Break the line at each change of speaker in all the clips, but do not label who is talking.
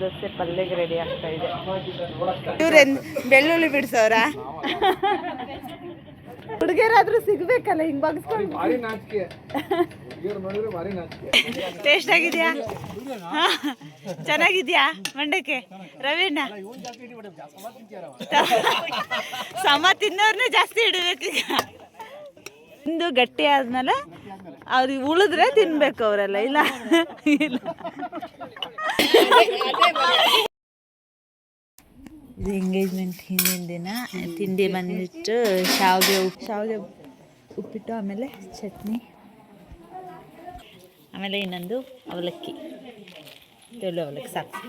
Dosa ಪಲ್ಯಗೆ ready ಆಗ್ತಾ ಇದೆ. ಇವ್ರೇನ್ ಬೆಳ್ಳುಳ್ಳಿ ಬಿಡ್ಸವ್ರ? ಹುಡುಗಿಯರಾದ್ರೂ ಸಿಗ್ಬೇಕಲ್ಲ ಹಿಂಗ್ ಬಗ್ಸ್ಕೊಂಡು ಟೇಸ್ಟ್ ಆಗಿದ್ಯಾ. ಚೆನ್ನಾಗಿದ್ಯಾ ಮಂಡಕ್ಕೆ? ರವೀಣ ಸಮ ತಿನ್ನೋರ್ನೇ ಜಾಸ್ತಿ ಇಡಬೇಕು ತಿಂದು ಗಟ್ಟಿ ಆದ್ಮೇಲೆ ಅವ್ರಿಗೆ ಉಳಿದ್ರೆ ತಿನ್ಬೇಕು ಅವರೆಲ್ಲ ಇಲ್ಲ? ಇಲ್ಲ. ಇದು ಎಂಗೇಜ್ಮೆಂಟ್ ಹಿಂದಿನ ದಿನ, ತಿಂಡಿ ಬಂದ್ಬಿಟ್ಟು ಶಾವಿಗೆ ಉಪ್ಪು ಶಾವಿಗೆ ಉಪ್ಪಿಟ್ಟು, ಆಮೇಲೆ ಚಟ್ನಿ, ಆಮೇಲೆ ಇನ್ನೊಂದು ಅವಲಕ್ಕಿ. ತೆಳು ಅವಲಕ್ಕಿ, ಸಾಕು.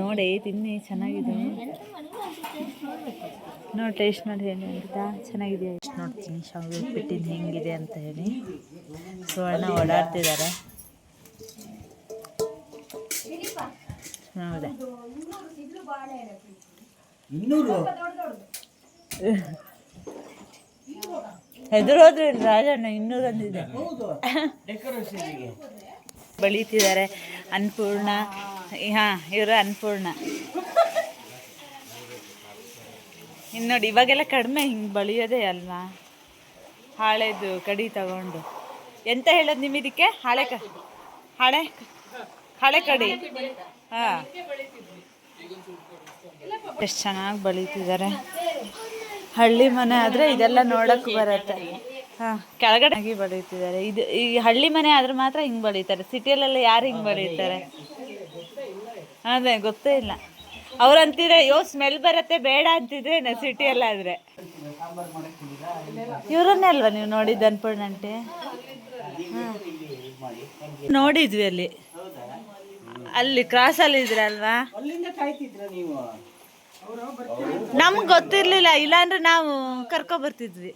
ನೋಡಿ, ತಿನ್ನಿ, ಚೆನ್ನಾಗಿದೆ. ನೋಡಿ ಟೇಸ್ಟ್ ಮಾಡಿ ಹೇಳಿ ಅಂತ ಚೆನ್ನಾಗಿದೆ ಎಷ್ಟು ನೋಡ್ತೀನಿ, ಶಾವಿಗೆ ಉಪ್ಪಿಟ್ಟಿನ ಹೆಂಗಿದೆ ಅಂತ ಹೇಳಿ. ಸುವರ್ಣ ಓಡಾಡ್ತಿದ್ದಾರೆ. ಹೌದಾ? ಹೆದರು ಹೋದ್ರೆ ರಾಜಣ್ಣ ಇನ್ನೂರು ಅಂದಿದೆ. ಬಳಿತಿದ್ದಾರೆ ಅನ್ನಪೂರ್ಣ. ಹಾಂ ಇವರು ಅನ್ನಪೂರ್ಣ. ಇನ್ನು ನೋಡಿ ಇವಾಗೆಲ್ಲ ಕಡಿಮೆ ಹಿಂಗೆ ಬಳಿಯೋದೇ ಅಲ್ವಾ? ಹಾಳೆದು ಕಡಿ ತಗೊಂಡು. ಎಂತ ಹೇಳೋದು ನಿಮ್ಮ ಇದಕ್ಕೆ? ಹಾಳೆ ಕ ಹಾಳೆ? ಹಾಳೆ ಕಡಿ. ಹಾಂ. ಎಷ್ಟು ಚೆನ್ನಾಗಿ ಬಳಿತಿದ್ದಾರೆ. ಹಳ್ಳಿ ಮನೆ ಆದರೆ ಇದೆಲ್ಲ ನೋಡೋಕ್ಕೆ ಬರುತ್ತೆ. ಹಾಂ. ಕೆಳಗಡೆ ಆಗಿ ಬಳಿತಿದ್ದಾರೆ. ಇದು ಈ ಹಳ್ಳಿ ಮನೆ ಆದ್ರೆ ಮಾತ್ರ ಹಿಂಗೆ ಬಳಿತಾರೆ. ಸಿಟಿಯಲ್ಲೆಲ್ಲ ಯಾರು ಹಿಂಗೆ ಬೆಳೀತಾರೆ? ಅದೇ ಗೊತ್ತೇ ಇಲ್ಲ. ಅವ್ರು ಅಂತಿದ್ರೆ ಯೋ ಸ್ಮೆಲ್ ಬರುತ್ತೆ ಬೇಡ ಅಂತಿದ್ರೆ ನಾ ಸಿಟಿಯಲ್ಲಾದರೆ. ಇವರನ್ನೇ ಅಲ್ವಾ ನೀವು ನೋಡಿದ್ದು ಅನ್ಪೂರ್ಣಂಟೆ? ಹಾಂ. ನೋಡಿದ್ವಿ ಅಲ್ಲಿ. ಅಲ್ಲಿ ಕ್ರಾಸ್ ಅಲ್ಲಿ ಇದ್ರಲ್ವಾ ನಮ್ಗೆ ಗೊತ್ತಿರ್ಲಿಲ್ಲ ಇಲ್ಲಾಂದ್ರೆ ನಾವು ಕರ್ಕೊ ಬರ್ತಿದ್ವಿ.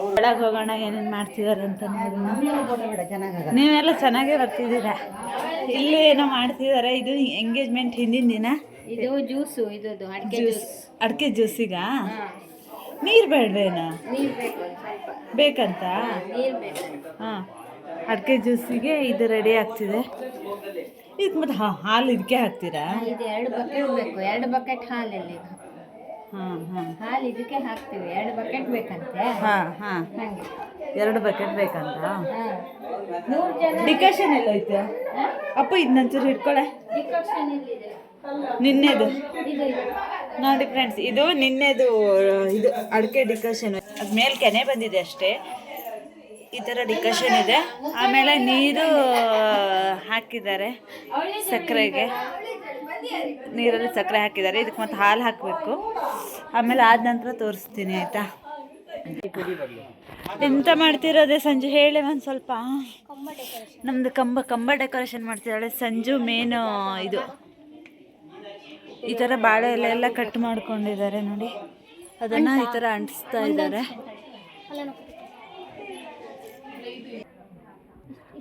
ಒಳಗೆ ಹೋಗೋಣ ಏನೇನು ಮಾಡ್ತಿದಾರೆ ಅಂತ ನೋಡೋಣ. ನೀವೆಲ್ಲ ಚೆನ್ನಾಗೇ ಬರ್ತಿದ್ದೀರಾ? ಇಲ್ಲಿ ಏನೋ ಮಾಡ್ತಿದ್ದಾರೆ ಇದು ಎಂಗೇಜ್ಮೆಂಟ್ ಹಿಂದಿನ ದಿನ?
ಇದು ಜ್ಯೂಸು ಇದು ಅಡಿಕೆ
ಜ್ಯೂಸ್ ಅಡಿಕೆ ಜ್ಯೂಸಿಗ? ನೀರು ಬೇಡವೇನಾ? ಬೇಕಂತ? ಹಾಂ ಅಡಿಕೆ ಜ್ಯೂಸಿಗೆ ಇದು ರೆಡಿ ಆಗ್ತಿದೆ. ಇದು ಮತ್ತು ಹಾಂ ಹಾಲು ಇದಕ್ಕೆ ಹಾಕ್ತೀರಾ?
ಇದು ಎರಡು ಬಕೆಟ್ ಬೇಕು. ಎರಡು ಬಕೆಟ್ ಹಾಲಲ್ಲಿ
ಹಾಂ ಹಾಂ.
ಹಾಲು ಇದಕ್ಕೆ ಹಾಕ್ತೀವಿ. ಎರಡು ಬಕೆಟ್ ಬೇಕಂತೆ?
ಹಾಂ ಹಾಂ.
ಹಾಗೆ.
ಎರಡು ಬಕೆಟ್ ಬೇಕಂತ? ಡಿಕಾಷನ್ ಎಲ್ಲ ಐತೆ ಅಪ್ಪ ಇದನ್ನಂಚೂರು ಹಿಡ್ಕೊಳೆ.
ಡಿಕಾಷನ್ ಇಲ್ಲಿದೆ
ನಿನ್ನೆದು. ನೋಡಿ ಫ್ರೆಂಡ್ಸ್ ಇದು ನಿನ್ನೆದು, ಇದು ಅಡಿಕೆ ಡಿಕಷನ್ ಅದು ಮೇಲೆ ಕೆನೆ ಬಂದಿದೆ ಅಷ್ಟೇ. ಈ ಥರ ಡಿಕಷನ್ ಇದೆ. ಆಮೇಲೆ ನೀರು ಹಾಕಿದ್ದಾರೆ ಸಕ್ಕರೆಗೆ. ನೀರಲ್ಲಿ ಸಕ್ಕರೆ ಹಾಕಿದ್ದಾರೆ. ಇದಕ್ಕೆ ಮತ್ತೆ ಹಾಲು ಹಾಕಬೇಕು. ಆಮೇಲೆ ಆದ ನಂತರ ತೋರಿಸ್ತೀನಿ, ಆಯಿತಾ? ಎಂತ ಮಾಡ್ತಿರೋದೆ ಸಂಜು? ಹೇಳಿ ಒಂದು ಸ್ವಲ್ಪ. ನಮ್ಮದು ಕಂಬ ಕಂಬ ಡೆಕೋರೇಷನ್ ಮಾಡ್ತಿದ್ದಾಳೆ. ಸಂಜು ಮೇನು ಇದು. ಈ ತರ ಬಾಳೆ ಎಲೆ ಎಲ್ಲ ಕಟ್ ಮಾಡ್ಕೊಂಡಿದ್ದಾರೆ ನೋಡಿ. ಅದನ್ನ ಈ ತರ ಅಂಟಿಸ್ತಾ ಇದ್ದಾರೆ.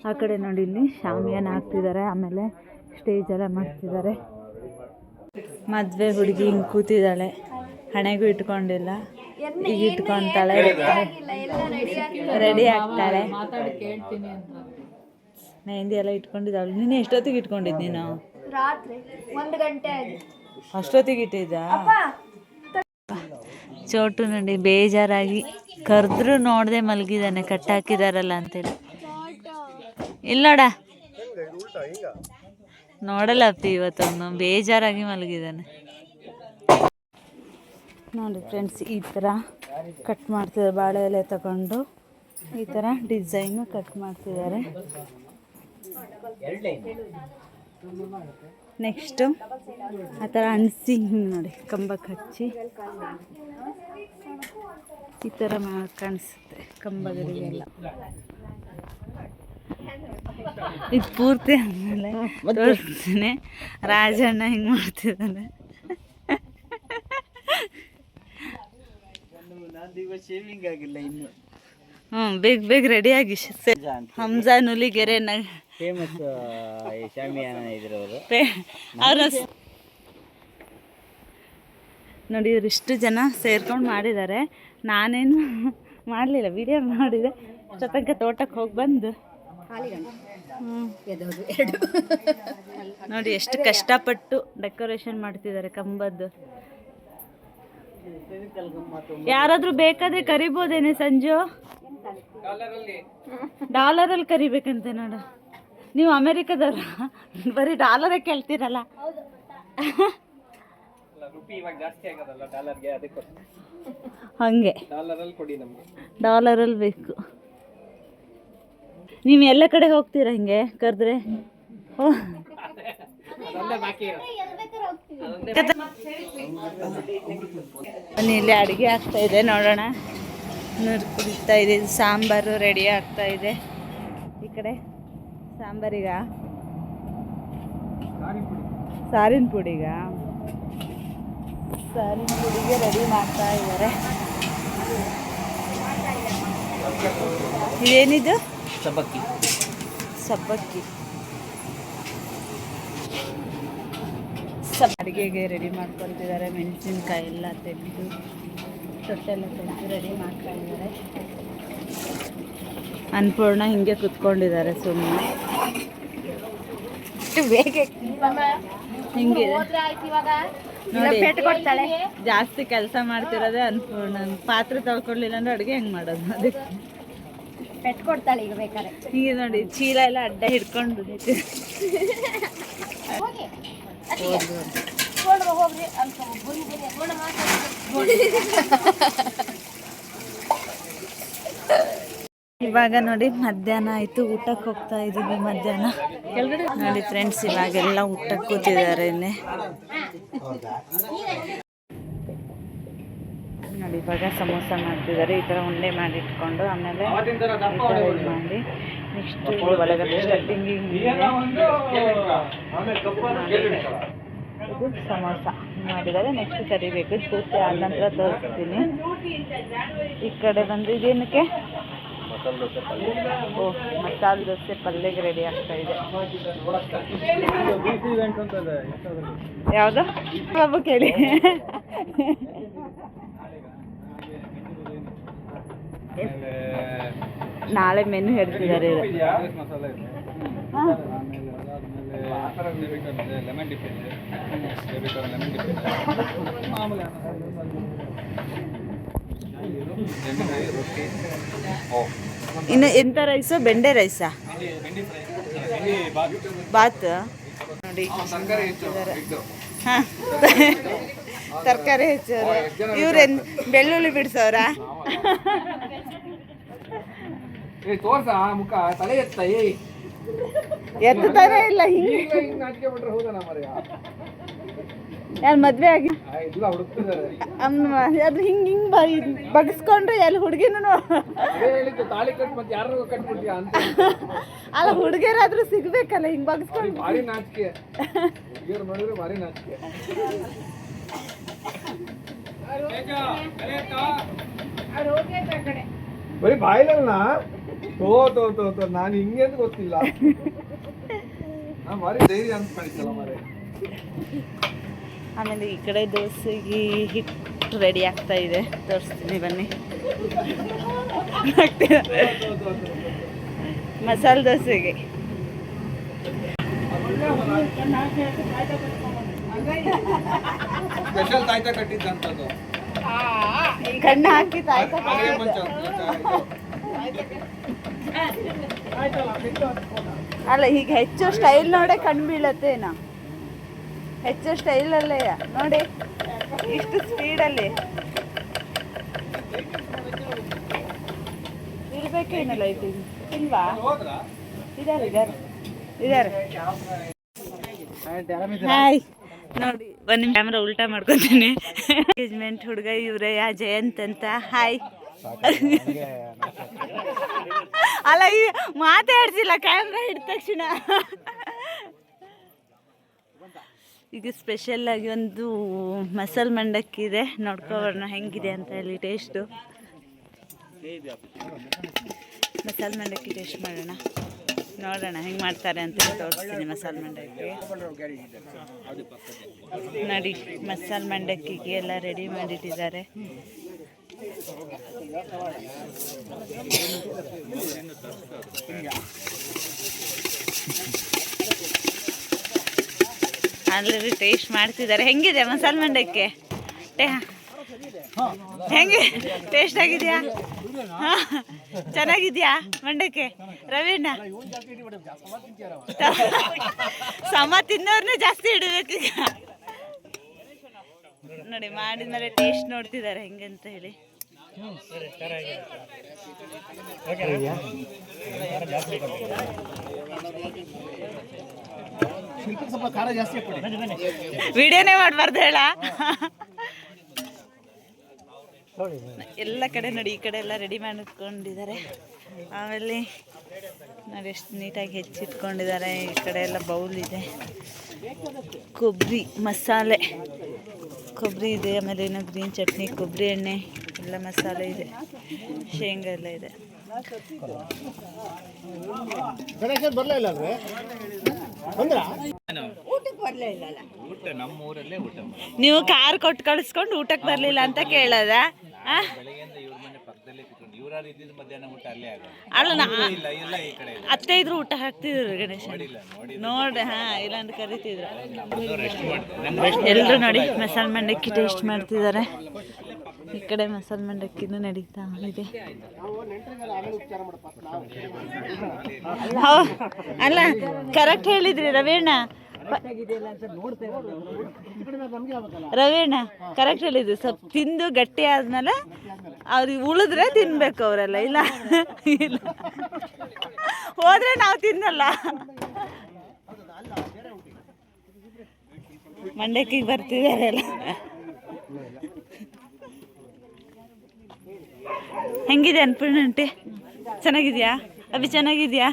ಆ ಕಡೆ ನೋಡಿ ಇಲ್ಲಿ ಶಾಮಿಯಾನ ಹಾಕ್ತಿದ್ದಾರೆ, ಆಮೇಲೆ ಸ್ಟೇಜ್ ಎಲ್ಲ ಮಾಡ್ತಿದ್ದಾರೆ. ಮದುವೆ ಹುಡುಗಿ ಹಿಂಗೆ ಕೂತಿದ್ದಾಳೆ, ಹಣೆಗೂ ಇಟ್ಕೊಂಡಿಲ್ಲ, ಈಗ ಇಟ್ಕೊಂತಾಳೆ. ರೆಡಿ ಆಗ್ತಾಳೆ. ಮೆಹಂದಿ ಎಲ್ಲ ಇಟ್ಕೊಂಡಿದ್ದಾಳೆ. ನೀನು ಎಷ್ಟೊತ್ತಿಗೆ ಇಟ್ಕೊಂಡಿದ್ದೀನಿ ನಾವು?
ರಾತ್ರಿ, ಒಂದು ಗಂಟೆ
ಅಷ್ಟೊತ್ತಿಗೆ ಇಟ್ಟಿದ್ದ ಚೋಟು ನೋಡಿ ಬೇಜಾರಾಗಿ ಕರೆದ್ರು ನೋಡದೆ ಮಲಗಿದ್ದಾನೆ ಕಟ್ಟಾಕಿದಾರಲ್ಲ ಅಂತೇಳಿ. ಇಲ್ಲೋಡ ನೋಡಲ್ಲ ಅಪ್ಪಿ ಇವತ್ತೊಂದು ಬೇಜಾರಾಗಿ ಮಲಗಿದ್ದಾನೆ. ನೋಡಿ ಫ್ರೆಂಡ್ಸ್ ಈ ಥರ ಕಟ್ ಮಾಡ್ತಿದ್ದಾರೆ ಬಾಳೆ ಎಲೆ ತಗೊಂಡು. ಈ ಥರ ಡಿಸೈನು ಕಟ್ ಮಾಡ್ತಿದ್ದಾರೆ. ನೆಕ್ಸ್ಟು ಆ ಥರ ಅನಿಸಿ ಹಿಂಗೆ ನೋಡಿ ಕಂಬಕ್ಕೆ ಹಚ್ಚಿ ಈ ಥರ ಕಾಣಿಸುತ್ತೆ ಕಂಬಗಳಿಗೆಲ್ಲ. ಇದು ಪೂರ್ತಿ ಆದಮೇಲೆ ತೋರಿಸ್ತೀನಿ. ರಾಜಣ್ಣ ಹಿಂಗೆ ಮಾಡ್ತಿದ್ದಾನೆ. ಹ್ಞೂ ಬೇಗ ಬೇಗ ರೆಡಿಯಾಗಿ ಹಂಸಾ ನುಲಿಗೆರೆ ನ
ಫೇಮಸ್ ಶಾಮಿಯಾನ ಇದ್ರವರು
ಅವ್ರ. ನೋಡಿ ಇಷ್ಟು ಜನ ಸೇರ್ಕೊಂಡು ಮಾಡಿದ್ದಾರೆ. ನಾನೇನು ಮಾಡಲಿಲ್ಲ ವಿಡಿಯೋ ಮಾಡಿದೆ ಜೊತೆಗೆ ತೋಟಕ್ಕೆ ಹೋಗಿ ಬಂದು. ಹ್ಮ್. ನೋಡಿ ಎಷ್ಟು ಕಷ್ಟಪಟ್ಟು ಡೆಕೋರೇಷನ್ ಮಾಡ್ತಿದ್ದಾರೆ ಕಂಬದ್ದು. ಯಾರಾದ್ರೂ ಬೇಕಾದ್ರೆ ಕರಿಬೋದೇನೆ ಸಂಜು? ಡಾಲರಲ್ಲಿ ಕರಿಬೇಕಂತೆ ನೋಡು. ನೀವು ಅಮೆರಿಕದವ್ರ ಬರೀ ಡಾಲರೇ ಕೇಳ್ತೀರಲ್ಲ? ಹಂಗೆ.
ಡಾಲರಲ್ಲಿ ಕೊಡಿ ನಮಗೆ.
ಡಾಲರಲ್ಲಿ ಬೇಕು. ನೀವು ಎಲ್ಲ ಕಡೆ ಹೋಗ್ತೀರಾ ಹಿಂಗೆ ಕರೆದ್ರೆ? ಬನ್ನಿ ಇಲ್ಲಿ ಅಡುಗೆ ಆಗ್ತಾ ಇದೆ ನೋಡೋಣ. ಇದೆ ಇದು ಸಾಂಬಾರು ರೆಡಿ ಆಗ್ತಾ ಇದೆ. ಈ ಕಡೆ. ಸಾಂಬಾರಿಗ? ಸಾರಿನ ಪುಡಿಗ? ಸಾರಿನ ಪುಡಿಗೆ ರೆಡಿ ಮಾಡ್ತಾ ಇದ್ದಾರೆ ಇದೇನಿದು
ಸಬ್ಬಕ್ಕಿ.
ಸಬ್ಬಕ್ಕಿ. ಸಬ್ ಅಡುಗೆಗೆ ರೆಡಿ ಮಾಡ್ಕೊತಿದ್ದಾರೆ ಮೆಣಸಿನ್ಕಾಯಿ ಎಲ್ಲ ತೆಗೆದು ತೊಟ್ಟೆಲ್ಲ ತೆಗೆದು ರೆಡಿ ಮಾಡ್ತಾ ಇದ್ದಾರೆ ಅನ್ನಪೂರ್ಣ ಹಿಂಗೆ ಕುತ್ಕೊಂಡಿದ್ದಾರೆ ಸುಮ್ಮನೆ ಬೇಗ ಹಿಂಗೆ ಕೊಡ್ತಾಳೆ. ಜಾಸ್ತಿ ಕೆಲಸ ಮಾಡ್ತಿರೋದೇ ಅನ್ಪೂರ್ಣ ಪಾತ್ರೆ ತೊಳ್ಕೊಡ್ಲಿಲ್ಲ ಅಂದ್ರೆ ಅಡುಗೆ ಹೆಂಗ್ ಮಾಡೋದು ಅದಕ್ಕೆ?
ಪೆಟ್ ಕೊಡ್ತಾಳೆ ಈಗ ಬೇಕಾದ್ರೆ.
ಹೀಗೆ ನೋಡಿ ಚೀಲ ಎಲ್ಲ ಅಡ್ಡ ಹಿಡ್ಕೊಂಡು.
ಹೋಗ್ರಿ ಹೋಗ್ರಿ ಅಂತ ಬಂದಿದ್ದೀನಿ ನೋಡ
ಇವಾಗ ನೋಡಿ ಮಧ್ಯಾಹ್ನ ಆಯ್ತು, ಊಟಕ್ಕೆ ಹೋಗ್ತಾ ಇದೀವಿ ಮಧ್ಯಾಹ್ನ. ನೋಡಿ ಫ್ರೆಂಡ್ಸ್ ಇವಾಗೆಲ್ಲ ಊಟಕ್ಕೆ ಕೂತಿದ್ದಾರೆ ನೋಡಿ, ಇವಾಗ ಸಮೋಸ ಮಾಡ್ತಿದ್ದಾರೆ. ಈ ಥರ ಉಂಡೆ ಮಾಡಿ ಇಟ್ಕೊಂಡು ಆಮೇಲೆ ಮಾಡಿ. ನೆಕ್ಸ್ಟ್ ಒಳಗಡೆ ಸಮೋಸ ಮಾಡಿದ್ದಾರೆ. ನೆಕ್ಸ್ಟ್ ಕರಿಬೇಕು. ಸೂಟಿ ಆದ ನಂತರ ತೋರಿಸ್ತೀನಿ. ಈ ಕಡೆ ಬಂದು ಇದೇನಕ್ಕೆ? ಓ ಮಸಾಲೆ ದೋಸೆ ಪಲ್ಯಗೆ ರೆಡಿ ಆಗ್ತಾ ಇದೆ. ಯಾವುದು? ಬಾಬು ಕೇಳಿ. ನಾಳೆ ಮೆನು ಹೇಳ್ತಿದ್ದಾರೆ.
ಮಸಾಲೆ ಲೆಮನ್ ಡಿಪ್ ಇದೆ. ಲೆಮನ್ ಡಿಪ್ ಇದೆ ಮಾಮೂಲಿ ಬೆಂಡೆಕಾಯಿ ರೊಟ್ಟಿ ಓ
ಇನ್ನು ಎಂಥ ರೈಸು ಬೆಂಡೆ ರೈಸಾ
ಬಾತ್?
ನೋಡಿ.
ತರಕಾರಿ ಹೆಚ್ಚು ಇವ್ರೆ
ಹಾಂ. ತರಕಾರಿ ಹೆಚ್ಚೋರು. ಇವ್ರೇನು ಬೆಳ್ಳುಳ್ಳಿ ಬಿಡ್ಸವ್ರ
ಏ ತೋರ್ಸ ಮುಖ ತಲೆ ಎತ್ತ ಏ
ಎತ್ತಾನೆ ಇಲ್ಲ ಹಿಂಗೆ
ಈಗ ಹಿಂಗ್ ನಾಚಿಕೆ ಬಿಟ್ರೆ ಹೌದಾ ಮರ್ಯ
ಯಾರು ಮದುವೆ ಆಗಿ ಅದು ಹಿಂಗೆ ಹಿಂಗೆ ಬ ಬಗ್ಸ್ಕೊಂಡ್ರೆ ಎಲ್ಲಿ ಹುಡುಗಿನೂ ಅಲ್ಲ ಹುಡುಗಿಯರಾದ್ರೂ ಸಿಗ್ಬೇಕಲ್ಲ ಹಿಂಗೆ ಬಗ್ಸ್ಕೊಂಡು
ಬರೀ ಬಾಯಿಲಲ್ಲ. ತೋ ತೋ ತೋ ತೋ ನಾನು ಹಿಂಗೆ ಅಂತ ಗೊತ್ತಿಲ್ಲ. ಭಾರಿ ಧೈರ್ಯ ಅಂತ ಕಳಿಸಲ್ಲ ಮಾರೆ
ಆಮೇಲೆ ಈ ಕಡೆ ದೋಸೆಗೆ ಹಿಟ್ಟು ರೆಡಿ ಆಗ್ತಾ ಇದೆ. ತೋರಿಸ್ತೀನಿ ಬನ್ನಿ. ಮಸಾಲೆ ದೋಸೆಗೆ. ಕಣ್ಣು ಹಾಕಿ ತಾಯ್ತ ಅಲ್ಲ ಈಗ ಹೆಚ್ಚು ಸ್ಟೈಲ್ ನೋಡೇ ಕಣ್ಣು ಬೀಳತ್ತೇನೋ? ಹೆಚ್ಚು ಸ್ಟೈಲಲ್ಲೇ ನೋಡಿ, ಇಷ್ಟು ಸ್ಪೀಡಲ್ಲಿ ಇರಬೇಕೇನಲ್ಲ ಇದು? ಇಲ್ವಾ? ಇದಾರೆ ಇದಾರೆ ಇದಾರೆ. ಹಾಯ್ ನೋಡಿ, ಒಂದು ಕ್ಯಾಮ್ರಾ ಉಲ್ಟಾ ಮಾಡ್ಕೊತೀನಿ. ಎಂಗೇಜ್ಮೆಂಟ್ ಹುಡುಗ ಇವರೇ ಯಾ ಜಯಂತ್ ಅಂತ. ಹಾಯ್ ಅಲ್ಲ, ಈ ಮಾತಾಡ್ಸಿಲ್ಲ ಕ್ಯಾಮ್ರಾ ಹಿಡಿದ ತಕ್ಷಣ. ಈಗ ಸ್ಪೆಷಲ್ ಆಗಿ ಒಂದು ಮಸಾಲ ಮಂಡಕ್ಕಿ ಇದೆ ನೋಡ್ಕೋಬರೋಣ ಹೆಂಗಿದೆ ಅಂತ ಹೇಳಿ ಟೇಸ್ಟು ಮಸಾಲೆ ಮಂಡಕ್ಕಿ ಟೇಸ್ಟ್ ಮಾಡೋಣ. ನೋಡೋಣ, ಹೆಂಗೆ ಮಾಡ್ತಾರೆ ಅಂತ ತೋರಿಸ್ತೀನಿ ಮಸಾಲೆ ಮಂಡಕ್ಕಿ. ನೋಡಿ, ಮಸಾಲ ಮಂಡಕ್ಕಿಗೆ ಎಲ್ಲ ರೆಡಿ ಮಾಡಿಟ್ಟಿದ್ದಾರೆ. ಆಲ್ರೆಡಿ ಟೇಸ್ಟ್ ಮಾಡ್ತಿದ್ದಾರೆ. ಹೆಂಗಿದೆ ಮಸಾಲೆ ಮಂಡಕ್ಕೆ? ಹೆಂಗೆ? ಟೇಸ್ಟ್ ಆಗಿದೆಯಾ? ಚೆನ್ನಾಗಿದ್ಯಾ ಮಂಡಕ್ಕೆ? ರವೀಣ್ಣ? ಸಮ ತಿನ್ನೋರ್ನೇ ಜಾಸ್ತಿ ಇಡಬೇಕೀಗ ನೋಡಿ, ಮಾಡಿದ್ಮೇಲೆ ಟೇಸ್ಟ್ ನೋಡ್ತಿದ್ದಾರೆ ಹೆಂಗೆ ಅಂತ ಹೇಳಿ.
ಸ್ವಲ್ಪ
ವಿಡಿಯೋನೇ ಮಾಡಬಾರ್ದು ಹೇಳ. ಎಲ್ಲ ಕಡೆ ನೋಡಿ, ಈ ಕಡೆ ಎಲ್ಲ ರೆಡಿ ಮಾಡಿಟ್ಕೊಂಡಿದ್ದಾರೆ ಆಮೇಲೆ ನೋಡಿ ಎಷ್ಟು ನೀಟಾಗಿ ಹೆಚ್ಚಿಟ್ಕೊಂಡಿದ್ದಾರೆ. ಈ ಕಡೆ ಎಲ್ಲ ಬೌಲ್ ಇದೆ. ಕೊಬ್ಬರಿ ಮಸಾಲೆ. ಕೊಬ್ಬರಿ ಇದೆ, ಆಮೇಲೆ ಏನೋ ಗ್ರೀನ್ ಚಟ್ನಿ, ಕೊಬ್ಬರಿ ಎಣ್ಣೆ, ಎಲ್ಲ ಮಸಾಲೆ ಇದೆ. ಶೇಂಗಾ ಎಲ್ಲ ಇದೆ.
ಬರಲೇ
ನೀವು ಕಾರ್ ಕೊಟ್ಟು ಕಳಿಸ್ಕೊಂಡು ಊಟಕ್ಕೆ ಬರಲಿಲ್ಲ ಅಂತ ಕೇಳದ? ಅಲ್ಲ ನಾ ಅತ್ತೆ ಇದ್ರು ಊಟ ಹಾಕ್ತಿದ್ರು ಗಣೇಶ. ನೋಡಿ ಹಾ ಇಲ್ಲ ಅಂತ ಕರಿತಿದ್ರು. ಎಲ್ರು ನೋಡಿ ಮಸಾಲೆ ಮಂಡಕ್ಕಿ ಟೇಸ್ಟ್ ಮಾಡ್ತಿದ್ದಾರೆ. ಈ ಕಡೆ ಮಸಾಲೆ ಮಂಡಕ್ಕಿನೂ ನಡೀತಾ ಇದೆ. ಹೌ ಅಲ್ಲ ಕರೆಕ್ಟ್ ಹೇಳಿದ್ರಿ ರವೀಣ. ರವೀಣ ಕರೆಕ್ಟ್ ಹೇಳಿದ್ರು ಸ್ವಲ್ಪ ತಿಂದು ಗಟ್ಟಿ ಆದ್ಮೇಲೆ ಅವ್ರಿಗೆ ಉಳಿದ್ರೆ ತಿನ್ಬೇಕು ಅವರೆಲ್ಲ. ಇಲ್ಲ. ಇಲ್ಲ. ಹೋದ್ರೆ ನಾವು ತಿನ್ನಲ್ಲ. ಮಂಡಕ್ಕಿಗೆ ಬರ್ತಿದ್ದಾರೆ ಎಲ್ಲ. ಹೆಂಗಿದೆ ಅನ್ಪೂರ್ಣಂಟಿ ಚೆನ್ನಾಗಿದ್ಯಾ? ಅಭಿ ಚೆನ್ನಾಗಿದ್ಯಾ?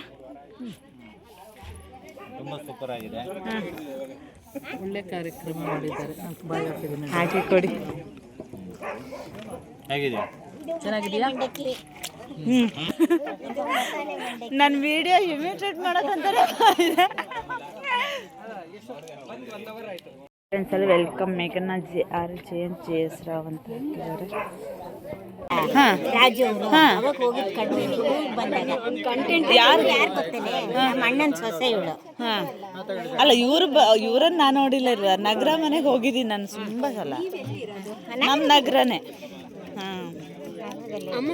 ಒಳ್ಳೆ ಕಾರ್ಯಕ್ರಮ ಮಾಡಿದ್ದಾರೆ.
ಹಾಕಿ ಕೊಡಿ.
ಚೆನ್ನಾಗಿದೆಯಾ
ಹ್ಞೂ ನನ್ನ ವಿಡಿಯೋ ಇಮಿಟೇಟ್ ಫ್ರೆಂಡ್ಸ್ ಅಲ್ಲಿ welcome ಮೇಘನ J R J N J S Rao ಅಂತ ಹಾಕಿದ್ದಾರೆ. ಹಾಂ
ರಾಜು ಅವರು.
ಹಾ.
ಅವಾಗ ಹೋಗಿದ್ ಕಂಡು ಬಂದಾಗ. ಕಂಟೆಂಟ್
ಯಾರು?
ಯಾರು ಗೊತ್ತೇನೆ? ನಮ್ಮ ಅಣ್ಣನ ಸೊಸೆ ಇವಳು.
ಹಾಂ. ಅಲ್ಲ ಇವ್ರು ಬ ಇವ್ರನ್ನ ನಾನು ನೋಡಿಲ್ಲ ಇಲ್ವ? ನಗರ ಮನೆಗೆ ಹೋಗಿದ್ದೀನಿ ನಾನು ತುಂಬಾ ಸಲ. ನಮ್ಮ ನಗರನೇ. ಹಾಂ.
ಅಮ್ಮ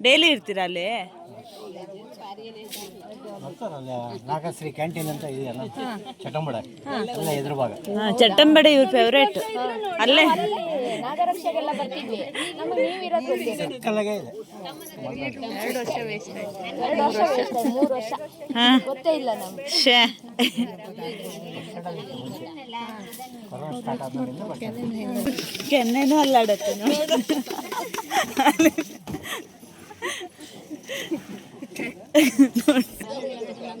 ಡೈಲಿ ಇರ್ತೀರಾ ಅಲ್ಲಿ?
ನಾಗಶ್ರೀ ಕ್ಯಾಂಟೀನ್ ಅಂತ ಇದೆಯಲ್ಲ ಚಟ್ಟಂಬಡ ಅಲ್ಲ ಎದುರು ಭಾಗ
ಹಾಂ ಚಟ್ಟಂಬಡೆ ಇವ್ರ ಫೇವ್ರೇಟ್ ಅಲ್ಲೇ.
ನಾಗರಕ್ಷೆಗೆಲ್ಲ ಬರ್ತಿದ್ವಿ. ನಮಗೆ ನೀವಿರೋದು ಗೊತ್ತಿಲ್ಲ
ಕಲ್ಲಗೆ ಇದೆ.
ಎರಡು ವರ್ಷ waste ಆಯ್ತು, ಮೂರು ವರ್ಷ.
ಹಾಂ.
ಗೊತ್ತೇ ಇಲ್ಲ ನಮ್ಗೆ.
ಶೇ
ಕೊರೋನಾ ಸ್ಟಾರ್ಟ್
ಕೆನ್ನೆನೂ ಅಲ್ಲಾಡತ್ತೆ ನೋಡಿ.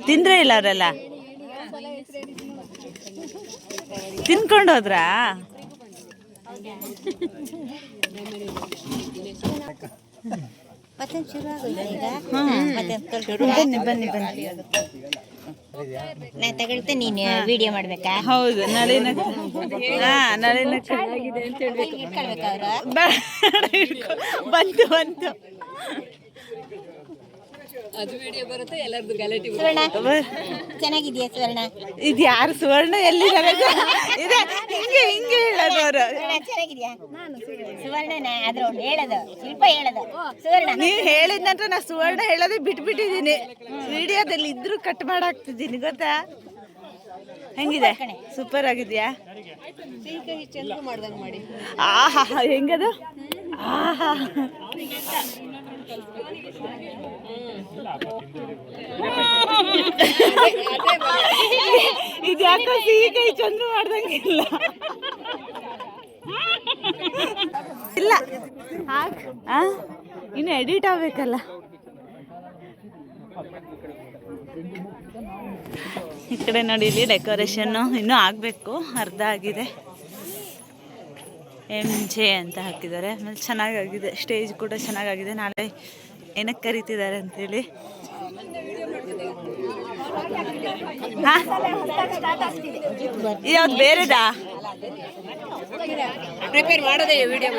ತಿಂದ್ರೆ ಇಲ್ಲ ಅವರೆಲ್ಲ? ತಿನ್ಕೊಂಡು ಹೋದ್ರಾ?
ಮತ್ತೆ
ಬನ್ನಿ ಬನ್ನಿ ಬನ್ನಿ.
ನಾ ತಗೊಳ್ತೆ ನೀನು ವಿಡಿಯೋ ಮಾಡ್ಬೇಕಾ?
ಹೌದು ನಳಿನ ಹಾ ಬಂತು
ಇಟ್ಕೊಳ್ಬೇಕಾ
ಬಂತು
ಸುವರ್ಣ ಚೆನ್ನಾಗಿದ್ಯಾ ಸುವರ್ಣ?
ಇದು ಯಾರು ಸುವರ್ಣ? ಎಲ್ಲಿ ಇದೆ ಹಿಂಗೆ ಹಿಂಗೆ ಹೇಳೋದು ಅವರು.
ಸುವರ್ಣ ಚೆನ್ನಾಗಿದ್ಯಾ? ಸುವರ್ಣನ ಆದ್ರೆ ಅವ್ನು ಹೇಳೋದು ಶಿಲ್ಪ ಹೇಳೋದು. ಸುವರ್ಣ.
ನೀವು ಹೇಳಿದ ನಂತರ ನಾ ಸುವರ್ಣ ಹೇಳೋದೇ ಬಿಟ್ಬಿಟ್ಟಿದ್ದೀನಿ. ವಿಡಿಯೋದಲ್ಲಿ ಇದ್ರೂ ಕಟ್ ಮಾಡಾಕ್ತಿದ್ದೀನಿ ಗೊತ್ತಾ? ಹೆಂಗಿದೆ? ಸೂಪರ್ ಆಗಿದ್ಯಾ? ಆಹಾ ಹೆಂಗದು? ಆಹಾ. ಇದು ಯಾಕೋ ಸಿಹಿ ಕೈ ಚಂದ್ರ ಮಾಡ್ದಂಗಿಲ್ಲ ಇಲ್ಲ? ಇನ್ನು ಎಡಿಟ್ ಆಗ್ಬೇಕಲ್ಲ. ಈ ಕಡೆ ನೋಡಿ ಇಲ್ಲಿ ಡೆಕೋರೇಷನ್ನು ಇನ್ನೂ ಆಗಬೇಕು, ಅರ್ಧ ಆಗಿದೆ. ಎಂ ಜೆ ಅಂತ ಹಾಕಿದ್ದಾರೆ. ಆಮೇಲೆ ಚೆನ್ನಾಗಾಗಿದೆ. ಸ್ಟೇಜ್ ಕೂಡ ಚೆನ್ನಾಗಾಗಿದೆ. ನಾಳೆ ಏನಕ್ಕೆ ಕರಿತಿದ್ದಾರೆ ಅಂತೇಳಿ. ಹಾಂ? ಯಾವ್ದು ಬೇರೆದಾ?
ಪ್ರಿಪೇರ್ ಮಾಡೋದೇ ವಿಡಿಯೋ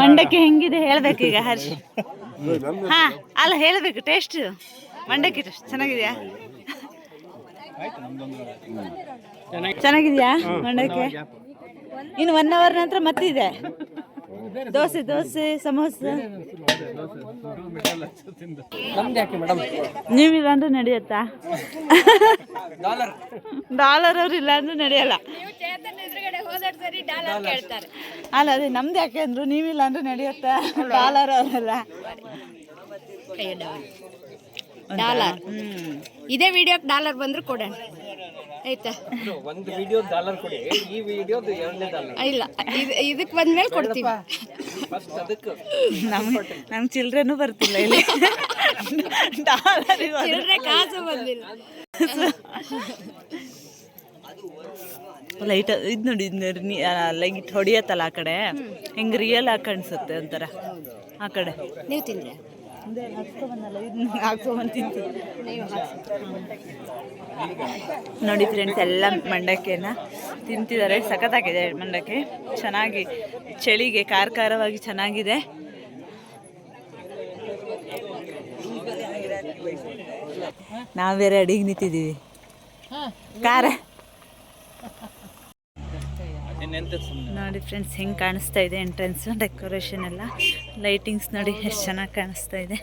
ಮಂಡಕ್ಕಿ ಹೆಂಗಿದೆ? ಹೇಳ್ಬೇಕೀಗ ಹರ್ಷ್. ಹಾ ಅಲ್ಲ ಹೇಳ್ಬೇಕು. ಟೇಸ್ಟ್ ಮಂಡಕ್ಕಿ ಟೇಸ್ಟ್ ಚೆನ್ನಾಗಿದೆಯಾ? ಚೆನ್ನಾಗಿದೆಯಾ? ಮಂಡಕ್ಕೆ? ಇನ್ನು ಒನ್ ಅವರ್ ನಂತರ ಮತ್ತಿದೆ. ದೋಸೆ ದೋಸೆ ಸಮೋಸ. ನೀವಿಲ್ಲ ಅಂದ್ರೆ ನಡೆಯತ್ತಾ? ಡಾಲರ್. ಅವ್ರು ಇಲ್ಲ ಅಂದ್ರೆ ನಡೆಯಲ್ಲ. ಅಲ್ಲ ಅದೇ ನಮ್ದು ಯಾಕೆ ಅಂದ್ರು ನೀವಿಲ್ಲ ಅಂದ್ರೆ ನಡೆಯುತ್ತಾ? ಡಾಲರ್ ಅವರೆಲ್ಲ.
ಡಾಲರ್. ಇದೇ ವಿಡಿಯೋಕ್ಕೆ ಡಾಲರ್ ಬಂದ್ರು ಕೊಡೋಣ. ಆಯ್ತಾ?
ಒಂದು ವಿಡಿಯೋ ಡಾಲರ್ ಕೊಡಿ. ಈ ವಿಡಿಯೋದು ಎರಡನೇ ಡಾಲರ್.
ಇಲ್ಲ ಇದು ಇದಕ್ಕೆ ಬಂದ್ಮೇಲೆ ಕೊಡ್ತೀವಿ.
ಫಸ್ಟ್ ಅದಕ್ಕೆ.
ನಮ್ಮ ಚಿಲ್ಡ್ರನು ಬರ್ತಿಲ್ಲ ಇಲ್ಲಿ. ಡಾಲರ್ ಹೋದ್ರೆ
ಕಾಸು ಬಂದಿಲ್ಲ.
ಲೈಟ್ ಇದು ನೋಡಿ ಇದು ನೋಡಿ ಲೈಟ್ ಹೊಡಿಯತ್ತಲ್ಲ ಆ ಕಡೆ? ಹೆಂಗ್ ರಿಯಲ್ ಆಗಿ ಕಾಣಿಸುತ್ತೆ ಒಂಥರ. ಆ ಕಡೆ.
ನೀವು ತಿಂದ್ರೆ?
ಹಾಕ್ಸ್ಕೊಂಬಂದು ತಿಂತೀನಿ ನೋಡಿ ಫ್ರೆಂಡ್ಸ್ ಎಲ್ಲ ಮಂಡಕ್ಕಿನ? ತಿಂತಿದ್ದಾರೆ ಸಖತ್ತಾಗಿದೆ ಮಂಡಕ್ಕಿ. ಚೆನ್ನಾಗಿ ಚಳಿಗೆ ಖಾರ ಖಾರವಾಗಿ ಚೆನ್ನಾಗಿದೆ. ನಾವು ಬೇರೆ ಅಡಿಗೆ ನಿಂತಿದ್ದೀವಿ. ಖಾರ? ನೋಡಿ ಫ್ರೆಂಡ್ಸ್ ಹೆಂಗೆ ಕಾಣಿಸ್ತಾ ಇದೆ ಎಂಟ್ರೆನ್ಸ್ ಡೆಕೋರೇಷನ್ ಎಲ್ಲ. ಲೈಟಿಂಗ್ಸ್ ನೋಡಿ ಎಷ್ಟು ಚೆನ್ನಾಗಿ ಕಾಣಿಸ್ತಾ ಇದೆ.